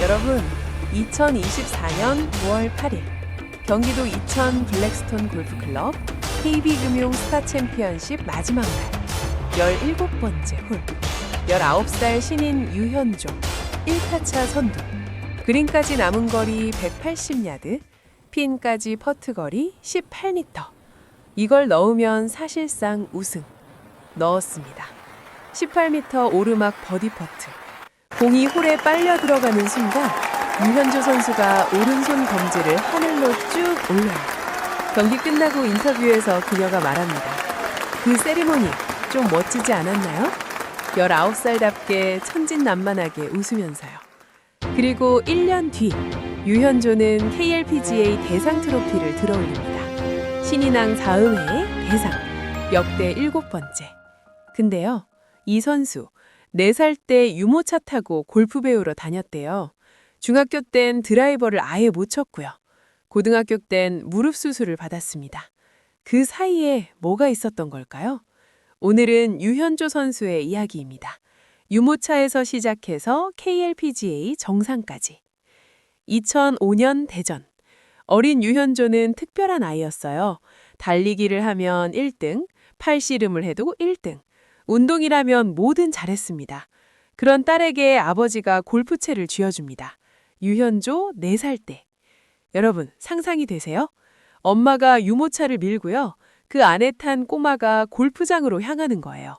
여러분, 2024년 5월 8일 경기도 이천 블랙스톤 골프클럽 KB금융 스타 챔피언십 마지막 날 17번째 홀 19살 신인 유현종 1타차 선두 그린까지 남은 거리 180야드 핀까지 퍼트 거리 18m 이걸 넣으면 사실상 우승 넣었습니다. 18m 오르막 버디 퍼트 공이 홀에 빨려 들어가는 순간 유현조 선수가 오른손 검지를 하늘로 쭉 올려요. 경기 끝나고 인터뷰에서 그녀가 말합니다. 그 세리머니 좀 멋지지 않았나요? 19살답게 천진난만하게 웃으면서요. 그리고 1년 뒤 유현조는 KLPGA 대상 트로피를 들어올립니다. 신인왕 4음회의 대상, 역대 일곱 번째. 근데요, 이 선수 4살 때 유모차 타고 골프 배우러 다녔대요. 중학교 땐 드라이버를 아예 못 쳤고요. 고등학교 땐 무릎 수술을 받았습니다. 그 사이에 뭐가 있었던 걸까요? 오늘은 유현조 선수의 이야기입니다. 유모차에서 시작해서 KLPGA 정상까지. 2005년 대전. 어린 유현조는 특별한 아이였어요. 달리기를 하면 1등, 팔씨름을 해도 1등. 운동이라면 뭐든 잘했습니다. 그런 딸에게 아버지가 골프채를 쥐어줍니다. 유현조 4살 때. 여러분, 상상이 되세요? 엄마가 유모차를 밀고요. 그 안에 탄 꼬마가 골프장으로 향하는 거예요.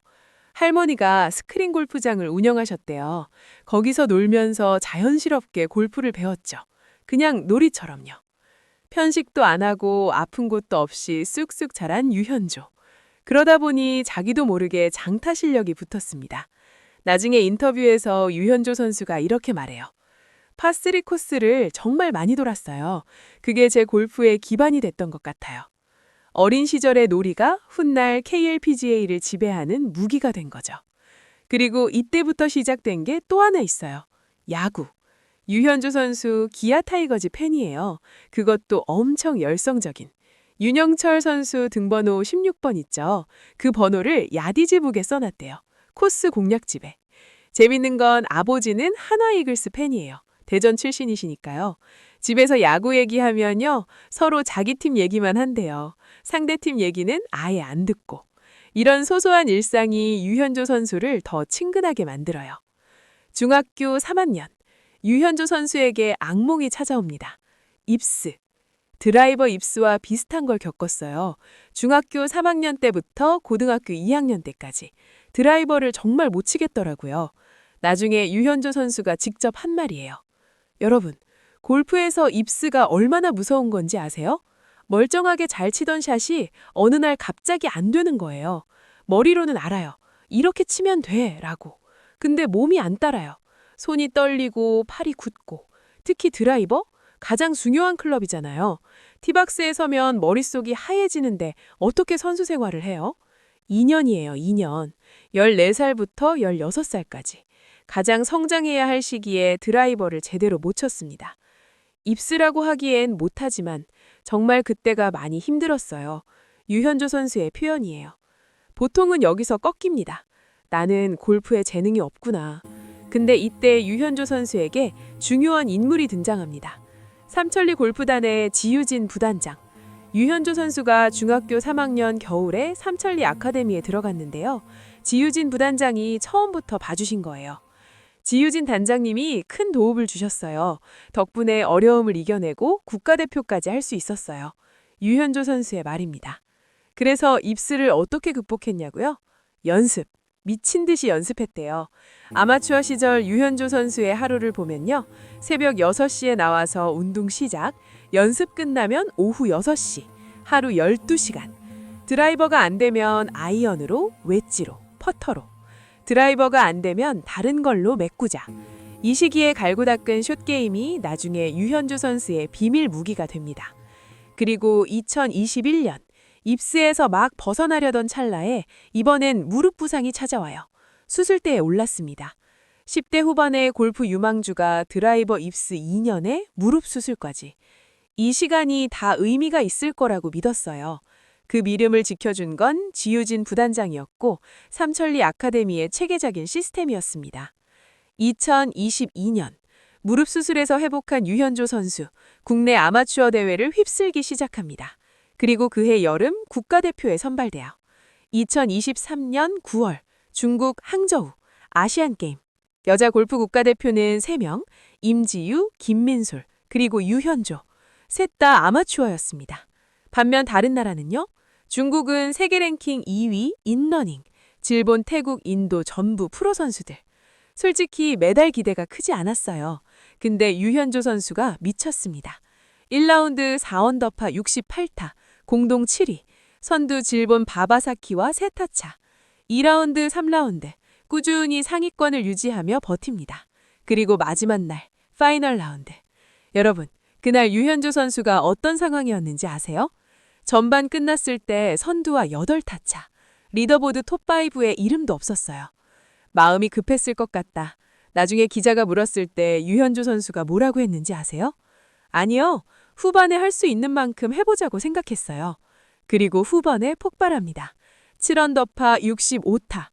할머니가 스크린 골프장을 운영하셨대요. 거기서 놀면서 자연스럽게 골프를 배웠죠. 그냥 놀이처럼요. 편식도 안 하고 아픈 곳도 없이 쑥쑥 자란 유현조. 그러다 보니 자기도 모르게 장타 실력이 붙었습니다. 나중에 인터뷰에서 유현조 선수가 이렇게 말해요. 파3 코스를 정말 많이 돌았어요. 그게 제 골프의 기반이 됐던 것 같아요. 어린 시절의 놀이가 훗날 KLPGA를 지배하는 무기가 된 거죠. 그리고 이때부터 시작된 게 또 하나 있어요. 야구. 유현조 선수 기아 타이거즈 팬이에요. 그것도 엄청 열성적인. 윤영철 선수 등번호 16번 있죠. 그 번호를 야디즈북에 써놨대요. 코스 공략집에. 재밌는 건 아버지는 한화 이글스 팬이에요. 대전 출신이시니까요. 집에서 야구 얘기하면요. 서로 자기 팀 얘기만 한대요. 상대 팀 얘기는 아예 안 듣고. 이런 소소한 일상이 유현조 선수를 더 친근하게 만들어요. 중학교 3학년. 유현조 선수에게 악몽이 찾아옵니다. 입스. 드라이버 입스와 비슷한 걸 겪었어요. 중학교 3학년 때부터 고등학교 2학년 때까지 드라이버를 정말 못 치겠더라고요. 나중에 유현조 선수가 직접 한 말이에요. 여러분, 골프에서 입스가 얼마나 무서운 건지 아세요? 멀쩡하게 잘 치던 샷이 어느 날 갑자기 안 되는 거예요. 머리로는 알아요. 이렇게 치면 돼. 라고. 근데 몸이 안 따라요. 손이 떨리고 팔이 굳고. 특히 드라이버? 가장 중요한 클럽이잖아요. 티박스에 서면 머릿속이 하얘지는데 어떻게 선수 생활을 해요? 2년이에요, 2년. 14살부터 16살까지. 가장 성장해야 할 시기에 드라이버를 제대로 못 쳤습니다. 입스라고 하기엔 못하지만 정말 그때가 많이 힘들었어요. 유현조 선수의 표현이에요. 보통은 여기서 꺾입니다. 나는 골프에 재능이 없구나. 근데 이때 유현조 선수에게 중요한 인물이 등장합니다. 삼천리 골프단의 지유진 부단장. 유현조 선수가 중학교 3학년 겨울에 삼천리 아카데미에 들어갔는데요. 지유진 부단장이 처음부터 봐주신 거예요. 지유진 단장님이 큰 도움을 주셨어요. 덕분에 어려움을 이겨내고 국가대표까지 할 수 있었어요. 유현조 선수의 말입니다. 그래서 입스를 어떻게 극복했냐고요? 연습. 미친 듯이 연습했대요. 아마추어 시절 유현조 선수의 하루를 보면요. 새벽 6시에 나와서 운동 시작, 연습 끝나면 오후 6시, 하루 12시간. 드라이버가 안 되면 아이언으로, 웨지로, 퍼터로. 드라이버가 안 되면 다른 걸로 메꾸자. 이 시기에 갈고 닦은 숏게임이 나중에 유현주 선수의 비밀 무기가 됩니다. 그리고 2021년 입스에서 막 벗어나려던 찰나에 이번엔 무릎 부상이 찾아와요. 수술대에 올랐습니다. 10대 후반의 골프 유망주가 드라이버 입스 2년에 무릎 수술까지. 이 시간이 다 의미가 있을 거라고 믿었어요. 그 미름을 지켜준 건 지유진 부단장이었고 삼천리 아카데미의 체계적인 시스템이었습니다. 2022년 무릎 수술에서 회복한 유현조 선수, 국내 아마추어 대회를 휩쓸기 시작합니다. 그리고 그해 여름 국가대표에 선발돼요. 2023년 9월 중국 항저우 아시안게임 여자 골프 국가대표는 3명, 임지유, 김민솔, 그리고 유현조, 셋 다 아마추어였습니다. 반면 다른 나라는요. 중국은 세계 랭킹 2위 인러닝, 일본, 태국, 인도 전부 프로 선수들. 솔직히 메달 기대가 크지 않았어요. 근데 유현조 선수가 미쳤습니다. 1라운드 4언더파 68타, 공동 7위, 선두 질본 바바사키와 세타차. 2라운드, 3라운드 꾸준히 상위권을 유지하며 버팁니다. 그리고 마지막 날 파이널 라운드. 여러분, 그날 유현조 선수가 어떤 상황이었는지 아세요? 전반 끝났을 때 선두와 8타차. 리더보드 톱5에 이름도 없었어요. 마음이 급했을 것 같다. 나중에 기자가 물었을 때 유현조 선수가 뭐라고 했는지 아세요? 아니요. 후반에 할 수 있는 만큼 해보자고 생각했어요. 그리고 후반에 폭발합니다. 7언더파 65타.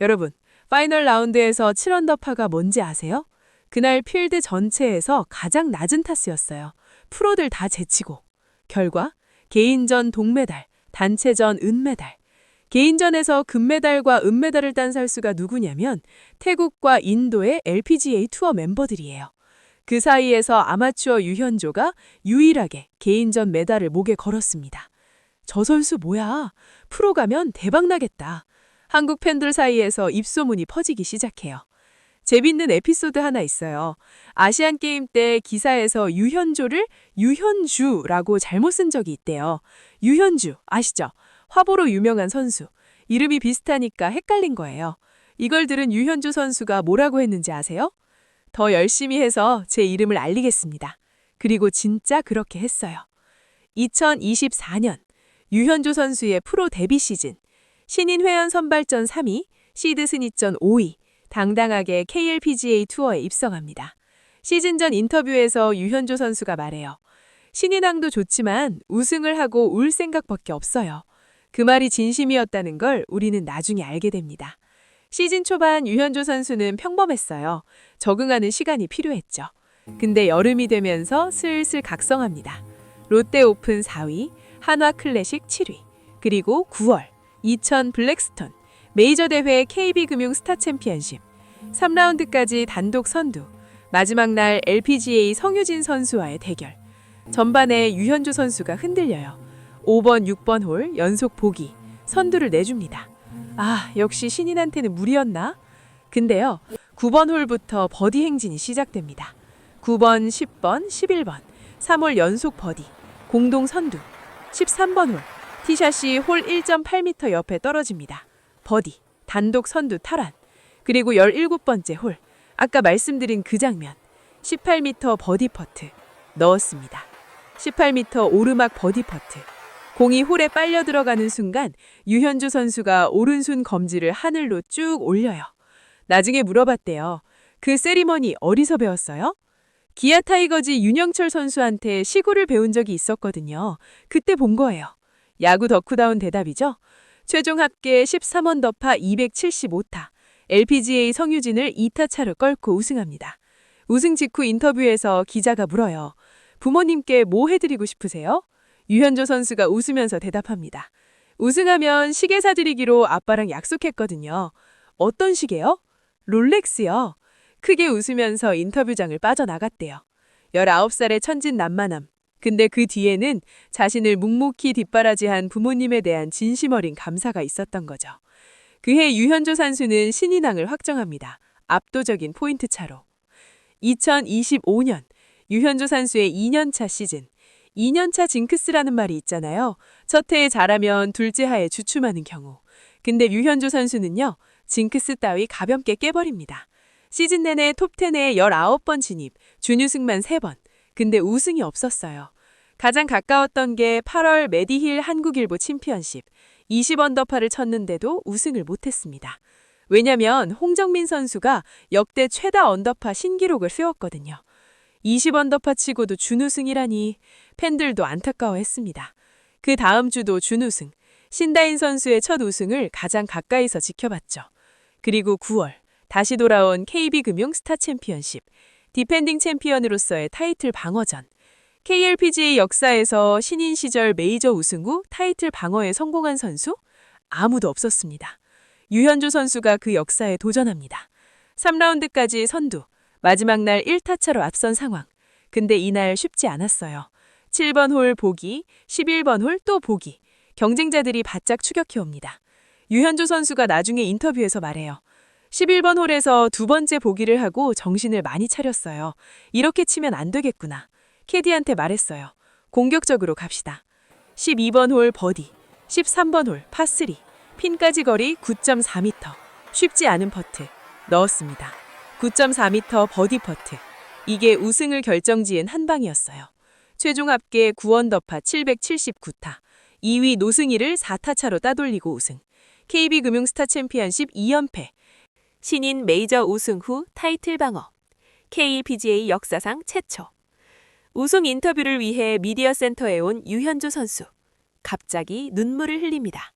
여러분, 파이널 라운드에서 7언더파가 뭔지 아세요? 그날 필드 전체에서 가장 낮은 타수였어요. 프로들 다 제치고. 결과 개인전 동메달, 단체전 은메달. 개인전에서 금메달과 은메달을 딴 선수가 누구냐면 태국과 인도의 LPGA 투어 멤버들이에요. 그 사이에서 아마추어 유현조가 유일하게 개인전 메달을 목에 걸었습니다. 저 선수 뭐야? 프로 가면 대박 나겠다. 한국 팬들 사이에서 입소문이 퍼지기 시작해요. 재밌는 에피소드 하나 있어요. 아시안 게임 때 기사에서 유현조를 유현주라고 잘못 쓴 적이 있대요. 유현주 아시죠? 화보로 유명한 선수. 이름이 비슷하니까 헷갈린 거예요. 이걸 들은 유현주 선수가 뭐라고 했는지 아세요? 더 열심히 해서 제 이름을 알리겠습니다. 그리고 진짜 그렇게 했어요. 2024년 유현주 선수의 프로 데뷔 시즌 신인 회원 선발전 3위, 시드 순위전 5위, 당당하게 KLPGA 투어에 입성합니다. 시즌 전 인터뷰에서 유현조 선수가 말해요. 신인왕도 좋지만 우승을 하고 울 생각밖에 없어요. 그 말이 진심이었다는 걸 우리는 나중에 알게 됩니다. 시즌 초반 유현조 선수는 평범했어요. 적응하는 시간이 필요했죠. 근데 여름이 되면서 슬슬 각성합니다. 롯데 오픈 4위, 한화 클래식 7위, 그리고 9월 2000 블랙스톤 메이저 대회 KB금융 스타 챔피언십 3라운드까지 단독 선두 마지막 날 LPGA 성유진 선수와의 대결 전반에 유현주 선수가 흔들려요 5번 6번 홀 연속 보기 선두를 내줍니다 아 역시 신인한테는 무리였나? 근데요 9번 홀부터 버디 행진이 시작됩니다 9번 10번 11번 3홀 연속 버디 공동 선두 13번 홀 티샷이 홀 1.8m 옆에 떨어집니다. 버디, 단독 선두 탈환. 그리고 17번째 홀, 아까 말씀드린 그 장면. 18m 버디 퍼트. 넣었습니다. 18m 오르막 버디 퍼트. 공이 홀에 빨려 들어가는 순간 유현주 선수가 오른손 검지를 하늘로 쭉 올려요. 나중에 물어봤대요. 그 세리머니 어디서 배웠어요? 기아 타이거즈 윤영철 선수한테 시구를 배운 적이 있었거든요. 그때 본 거예요. 야구 덕후다운 대답이죠. 최종 합계 13언더파 275타. LPGA 성유진을 2타 차로 꺾고 우승합니다. 우승 직후 인터뷰에서 기자가 물어요. 부모님께 뭐 해드리고 싶으세요? 유현조 선수가 웃으면서 대답합니다. 우승하면 시계 사드리기로 아빠랑 약속했거든요. 어떤 시계요? 롤렉스요. 크게 웃으면서 인터뷰장을 빠져나갔대요. 19살의 천진난만함. 근데 그 뒤에는 자신을 묵묵히 뒷바라지한 부모님에 대한 진심 어린 감사가 있었던 거죠. 그해 유현조 선수는 신인왕을 확정합니다. 압도적인 포인트 차로. 2025년 유현조 선수의 2년차 시즌. 2년차 징크스라는 말이 있잖아요. 첫 해에 잘하면 둘째 하에 주춤하는 경우. 근데 유현조 선수는요. 징크스 따위 가볍게 깨버립니다. 시즌 내내 톱10에 19번 진입, 준우승만 3번. 근데 우승이 없었어요. 가장 가까웠던 게 8월 메디힐 한국일보 챔피언십 20언더파를 쳤는데도 우승을 못했습니다. 왜냐면 홍정민 선수가 역대 최다 언더파 신기록을 세웠거든요. 20언더파 치고도 준우승이라니 팬들도 안타까워했습니다. 그 다음 주도 준우승, 신다인 선수의 첫 우승을 가장 가까이서 지켜봤죠. 그리고 9월 다시 돌아온 KB금융 스타 챔피언십 디펜딩 챔피언으로서의 타이틀 방어전. KLPGA 역사에서 신인 시절 메이저 우승 후 타이틀 방어에 성공한 선수? 아무도 없었습니다. 유현주 선수가 그 역사에 도전합니다. 3라운드까지 선두, 마지막 날 1타차로 앞선 상황. 근데 이날 쉽지 않았어요. 7번 홀 보기, 11번 홀 또 보기. 경쟁자들이 바짝 추격해 옵니다. 유현주 선수가 나중에 인터뷰에서 말해요. 11번 홀에서 두 번째 보기를 하고 정신을 많이 차렸어요. 이렇게 치면 안 되겠구나. 캐디한테 말했어요. 공격적으로 갑시다. 12번 홀 버디, 13번 홀 파3, 핀까지 거리 9.4m. 쉽지 않은 퍼트. 넣었습니다. 9.4m 버디 퍼트. 이게 우승을 결정지은 한 방이었어요. 최종 합계 9언더파 779타. 2위 노승희를 4타 차로 따돌리고 우승. KB금융스타 챔피언십 2연패. 신인 메이저 우승 후 타이틀 방어. KPGA 역사상 최초. 우승 인터뷰를 위해 미디어 센터에 온 유현주 선수. 갑자기 눈물을 흘립니다.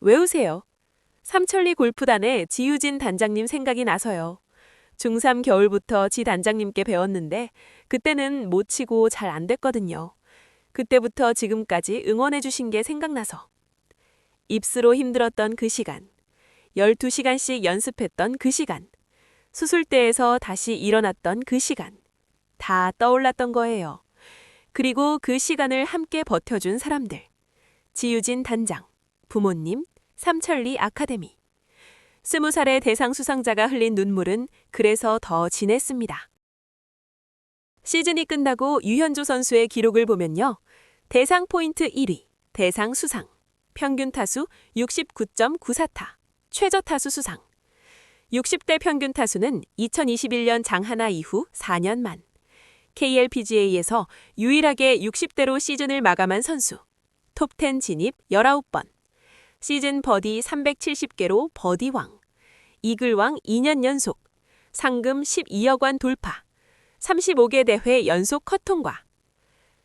왜 우세요? 삼천리 골프단의 지유진 단장님 생각이 나서요. 중3 겨울부터 지 단장님께 배웠는데 그때는 못 치고 잘 안 됐거든요. 그때부터 지금까지 응원해 주신 게 생각나서. 입스로 힘들었던 그 시간. 12시간씩 연습했던 그 시간. 수술대에서 다시 일어났던 그 시간. 다 떠올랐던 거예요. 그리고 그 시간을 함께 버텨준 사람들. 지유진 단장, 부모님, 삼천리 아카데미. 스무 살의 대상 수상자가 흘린 눈물은 그래서 더 진했습니다. 시즌이 끝나고 유현주 선수의 기록을 보면요. 대상 포인트 1위, 대상 수상, 평균 타수 69.94타, 최저 타수 수상. 60대 평균 타수는 2021년 장하나 이후 4년 만. KLPGA에서 유일하게 60대로 시즌을 마감한 선수. 톱10 진입 19번. 시즌 버디 370개로 버디왕. 이글왕 2년 연속. 상금 12억 원 돌파. 35개 대회 연속 컷 통과.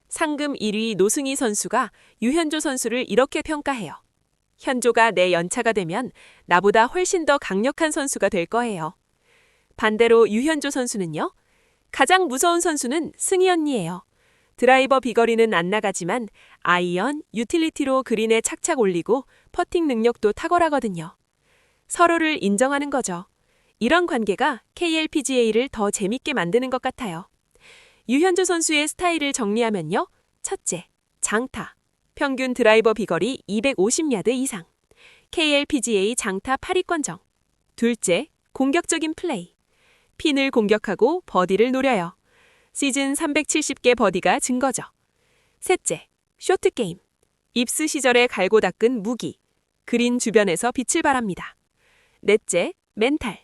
상금 1위 노승희 선수가 유현조 선수를 이렇게 평가해요. 현조가 내 연차가 되면 나보다 훨씬 더 강력한 선수가 될 거예요. 반대로 유현조 선수는요. 가장 무서운 선수는 승희 언니예요. 드라이버 비거리는 안 나가지만 아이언, 유틸리티로 그린에 착착 올리고 퍼팅 능력도 탁월하거든요. 서로를 인정하는 거죠. 이런 관계가 KLPGA를 더 재밌게 만드는 것 같아요. 유현주 선수의 스타일을 정리하면요. 첫째, 장타. 평균 드라이버 비거리 250야드 이상. KLPGA 장타 8위권정. 둘째, 공격적인 플레이. 핀을 공격하고 버디를 노려요. 시즌 370개 버디가 증거죠. 셋째, 쇼트 게임. 입스 시절에 갈고 닦은 무기. 그린 주변에서 빛을 발합니다. 넷째, 멘탈.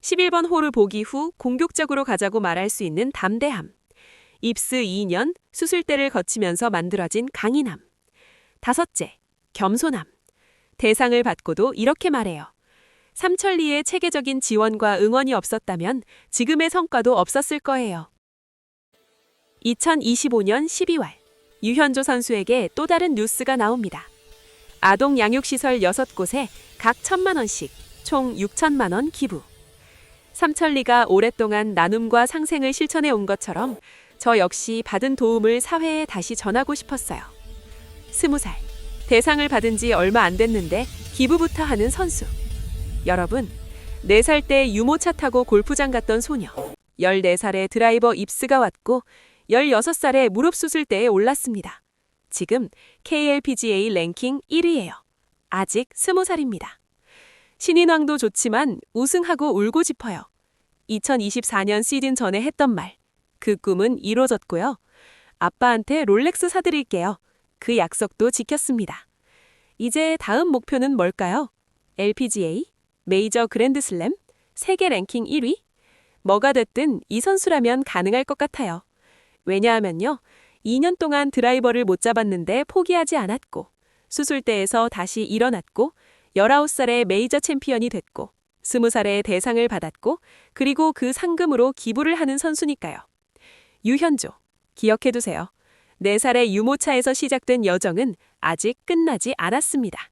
11번 홀을 보기 후 공격적으로 가자고 말할 수 있는 담대함. 입스 2년 수술대를 거치면서 만들어진 강인함. 다섯째, 겸손함. 대상을 받고도 이렇게 말해요. 삼천리의 체계적인 지원과 응원이 없었다면 지금의 성과도 없었을 거예요. 2025년 12월 유현조 선수에게 또 다른 뉴스가 나옵니다. 아동 양육시설 6곳에 각 1천만 원씩 총 6천만 원 기부. 삼천리가 오랫동안 나눔과 상생을 실천해 온 것처럼 저 역시 받은 도움을 사회에 다시 전하고 싶었어요. 스무 살 대상을 받은 지 얼마 안 됐는데 기부부터 하는 선수. 여러분, 4살 때 유모차 타고 골프장 갔던 소녀. 14살에 드라이버 입스가 왔고 16살에 무릎 수술 대에 올랐습니다. 지금 KLPGA 랭킹 1위예요. 아직 20살입니다. 신인왕도 좋지만 우승하고 울고 싶어요. 2024년 시즌 전에 했던 말. 그 꿈은 이루어졌고요. 아빠한테 롤렉스 사드릴게요. 그 약속도 지켰습니다. 이제 다음 목표는 뭘까요? LPGA, 메이저 그랜드슬램, 세계 랭킹 1위? 뭐가 됐든 이 선수라면 가능할 것 같아요. 왜냐하면요. 2년 동안 드라이버를 못 잡았는데 포기하지 않았고, 수술대에서 다시 일어났고, 19살에 메이저 챔피언이 됐고, 20살에 대상을 받았고, 그리고 그 상금으로 기부를 하는 선수니까요. 유현조, 기억해두세요. 4살의 유모차에서 시작된 여정은 아직 끝나지 않았습니다.